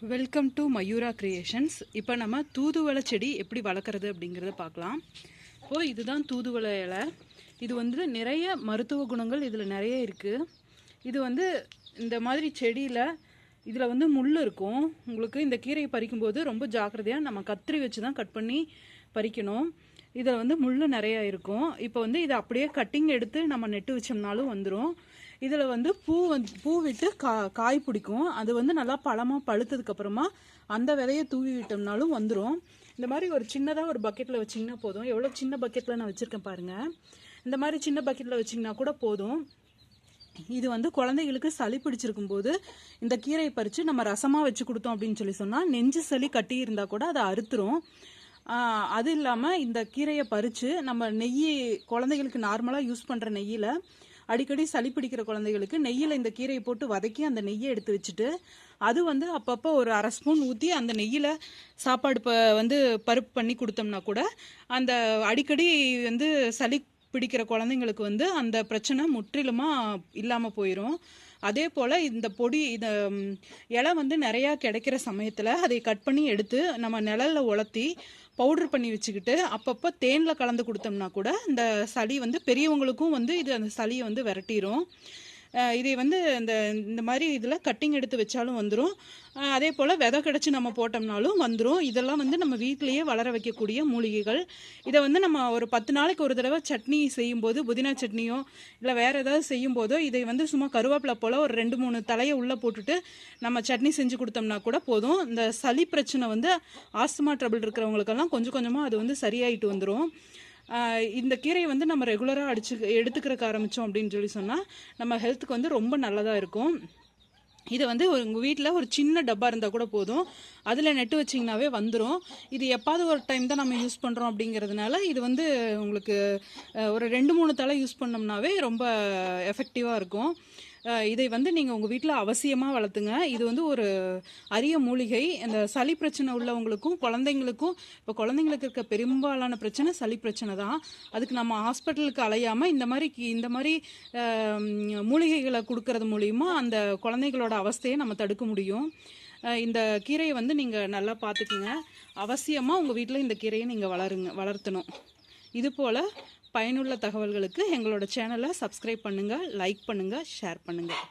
Welcome to Mayura creations இப்போ நம்ம தூதுவளை செடி எப்படி வளர்க்குறது அப்படிங்கிறத பார்க்கலாம். இப்போ இதுதான் தூதுவளை இலை. இது வந்து நிறைய மருத்துவ குணங்கள் இதில் நிறைய இருக்குது இது வந்து இந்த மாதிரி செடியில் இதில் வந்து முள் இருக்கும். உங்களுக்கு இந்த கீரையை பறிக்கும்போது ரொம்ப ஜாக்கிரதையாக நம்ம கத்திரி வச்சு தான் கட் பண்ணி பறிக்கணும். இதில் வந்து முள் நிறையா இருக்கும். இப்போ வந்து இதை அப்படியே கட்டிங் எடுத்து நம்ம நெட்டு வச்சோம்னாலும் வந்துடும் இதில் வந்து பூ வந்து பூ விட்டு கா காய் பிடிக்கும். அது வந்து நல்லா பழமாக பழுத்ததுக்கப்புறமா அந்த விதையை தூவி விட்டோம்னாலும் வந்துடும் இந்த மாதிரி ஒரு சின்னதாக ஒரு பக்கெட்டில் வச்சிங்கன்னா போதும். எவ்வளோ சின்ன பக்கெட்டில் நான் வச்சுருக்கேன் பாருங்கள் இந்த மாதிரி சின்ன பக்கெட்டில் வச்சிங்கன்னா கூட போதும். இது வந்து குழந்தைகளுக்கு சளி பிடிச்சிருக்கும் போது இந்த கீரையை பறித்து நம்ம ரசமாக வச்சு கொடுத்தோம் அப்படின்னு சொல்லி சொன்னால் நெஞ்சு சளி கட்டி இருந்தால் கூட அதை அறுத்துரும். அது இல்லாமல் இந்த கீரையை பறித்து நம்ம நெய் குழந்தைகளுக்கு நார்மலாக யூஸ் பண்ணுற நெய்யில் அடிக்கடி சளி பிடிக்கிற குழந்தைகளுக்கு நெய்யில் இந்த கீரையை போட்டு வதக்கி அந்த நெய்யை எடுத்து வச்சுட்டு அது வந்து அப்பப்போ ஒரு அரை ஸ்பூன் ஊற்றி அந்த நெய்யில் சாப்பாடு ப வந்து பருப்பு பண்ணி கொடுத்தோம்னா கூட அந்த அடிக்கடி வந்து சளி பிடிக்கிற குழந்தைங்களுக்கு வந்து அந்த பிரச்சனை முற்றிலுமாக இல்லாமல் போயிடும் அதே போல் இந்த பொடி இந்த இலை வந்து நிறையா கிடைக்கிற சமயத்தில் அதை கட் பண்ணி எடுத்து நம்ம நிழலில் உலர்த்தி பவுடர் பண்ணி வச்சுக்கிட்டு அப்பப்போ தேனில் கலந்து கொடுத்தோம்னா கூட இந்த சளி வந்து பெரியவங்களுக்கும் வந்து இது அந்த சளியை வந்து விரட்டிடும் இதை வந்து இந்த இந்த மாதிரி இதில் கட்டிங் எடுத்து வச்சாலும் வந்துடும் அதே போல் விதை கிடச்சி நம்ம போட்டோம்னாலும் வந்துடும் இதெல்லாம் வந்து நம்ம வீட்டிலையே வளர வைக்கக்கூடிய மூலிகைகள். இதை வந்து நம்ம ஒரு பத்து நாளைக்கு ஒரு தடவை சட்னி செய்யும்போது புதினா சட்னியோ இல்லை வேறு ஏதாவது செய்யும்போதோ இதை வந்து சும்மா கருவேப்பிலை போல் ஒரு ரெண்டு மூணு தலையை உள்ளே போட்டுட்டு நம்ம சட்னி செஞ்சு கொடுத்தோம்னா கூட போதும். இந்த சளி பிரச்சனை வந்து ஆஸ்துமா ட்ரபிள் இருக்கிறவங்களுக்கெல்லாம் கொஞ்சம் கொஞ்சமாக அது வந்து சரியாயிட்டு வந்துடும் இந்த கீரையை வந்து நம்ம ரெகுலராக அடிச்சு எடுத்துக்கிறக்க ஆரம்பித்தோம் அப்படின்னு சொல்லி சொன்னால் நம்ம ஹெல்த்துக்கு வந்து ரொம்ப நல்லதாக இருக்கும். இதை வந்து உங்கள் வீட்டில் ஒரு சின்ன டப்பா இருந்தால் கூட போதும். அதில் நெட்டு வச்சிங்கனாவே வந்துடும் இது எப்பாவது ஒரு டைம் தான் நம்ம யூஸ் பண்ணுறோம் அப்படிங்கிறதுனால இது வந்து உங்களுக்கு ஒரு ரெண்டு மூணு தலை யூஸ் பண்ணோம்னாவே ரொம்ப எஃபெக்டிவாக இருக்கும். இதை வந்து நீங்கள் உங்கள் வீட்டில் அவசியமாக வளர்த்துங்க. இது வந்து ஒரு அரிய மூலிகை. இந்த சளி பிரச்சனை உள்ளவங்களுக்கும் குழந்தைங்களுக்கும் இப்போ குழந்தைங்களுக்கு இருக்க பெரும்பாலான பிரச்சனை சளி பிரச்சனை தான். அதுக்கு நம்ம ஹாஸ்பிட்டலுக்கு அலையாமல் இந்த மாதிரி இந்த மாதிரி மூலிகைகளை கொடுக்கறது மூலிமா அந்த குழந்தைகளோட அவஸ்தையை நம்ம தடுக்க முடியும். இந்த கீரையை வந்து நீங்கள் நல்லா பார்த்துக்குங்க அவசியமாக உங்கள் வீட்டில் இந்த கீரையை நீங்கள் வளருங்க வளர்த்தணும். இது போல் பயனுள்ள தகவல்களுக்கு எங்களோட சேனலை சப்ஸ்கிரைப் பண்ணுங்கள் லைக் பண்ணுங்கள் ஷேர் பண்ணுங்கள்